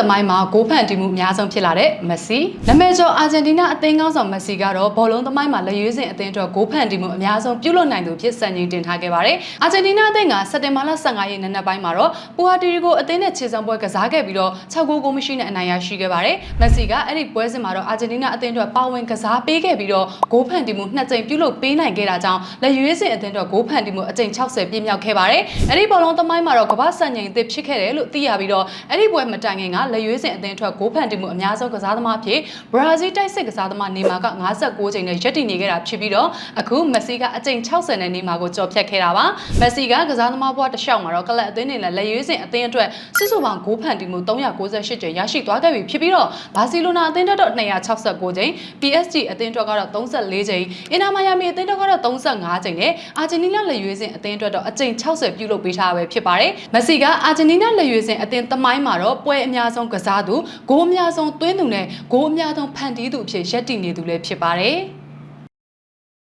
သမိုင်းမှာဂိုးဖန်တီမှုအများဆုံးဖြစ်လာတဲ့မက်ဆီနာမည်ကျော်အာဂျင်တီးနားအသင်းကောင်းဆောင်မက်ဆီကတော့ဘောလုံးသမိုင်းမှာလက်ရွေးစင်အသင်းအတွက်ဂိုးဖန်တီမှုအများဆုံးပြုလုပ်နိုင်သူဖြစ်စံချိန်တင်ထားခဲ့ပါတယ်အာဂျင်တီးနားအသင်းကစက်တင်ဘာလ15ရက်နေ့နက်ပိုင်းမှာတော့ပူဟာတီရီကိုအသင်းနဲ့ခြေစံပွဲကစားခဲ့ပြီးတော့6ဂိုးကိုမရှိနဲ့အနိုင်ရရှိခဲ့ပါတယ်မက်ဆီကအဲ့ဒီပွဲစဉ်မှာတော့အာဂျင်တီးနားအသင်းအတွက်ပါဝင်ကစားပေးခဲ့ပြီးတော့ဂိုးဖန်တီမှုနှစ်ကြိမ်ပြုလုပ်ပေးနိုင်ခဲ့တာကြောင့်လက်ရွေးစင်အသင်းအတွက်ဂိုးဖန်တီမှုအကြိမ်60ပြည့်မြောက်ခဲ့ပါတယ်အဲ့ဒီဘောလုံးသမိုင်းမှာတော့ကမ္ဘာစံချိန်အသစ်ဖြစ်ခဲ့တယ်လို့သိရပြီးတော့အဲ့ဒီပွဲမတိုင်ခင်ကလက်ရွေးစင်အသင်းအတွက်ဂိုးဖန်တီမှုအများဆုံးကစားသမားဖြစ်ဘရာဇီးတိုက်စစ်ကစားသမားနေမာက59ချိန်နဲ့ရပ်တည်နေခဲ့တာဖြစ်ပြီးတော့အခုမက်ဆီကအကြိမ်60နဲ့နေမာကိုကြော်ဖြတ်ခဲ့တာပါမက်ဆီကကစားသမားဘဝတစ်လျှောက်မှာတော့ကလပ်အသင်းတွေနဲ့လက်ရွေးစင်အသင်းအတွက်စစ်စုပေါင်းဂိုးဖန်တီမှု398ချိန်ရရှိသွားခဲ့ပြီဖြစ်ပြီးတော့ဘာစီလိုနာအသင်းအတွက်တော့269ချိန် PSG အသင်းအတွက်ကတော့34ချိန်အင်နာမိုင်ယာမီအသင်းအတွက်ကတော့35ချိန်နဲ့အာဂျင်တီးနားလက်ရွေးစင်အသင်းအတွက်တော့အကြိမ်60ပြုလုပ်ပေးထားပဲဖြစ်ပါတယ်မက်ဆီကအာဂျင်တီးနားလက်ရွေးစင်အသင်းသမိုင်းမှာတော့ပွဲအများဆုံးကစားသူဂိုးအများဆုံးသွင်းသူနဲ့ဂိုးအများဆုံးဖန်တီးသူအဖြစ်ရပ်တည်နေသူလည်းဖြစ်ပါတယ်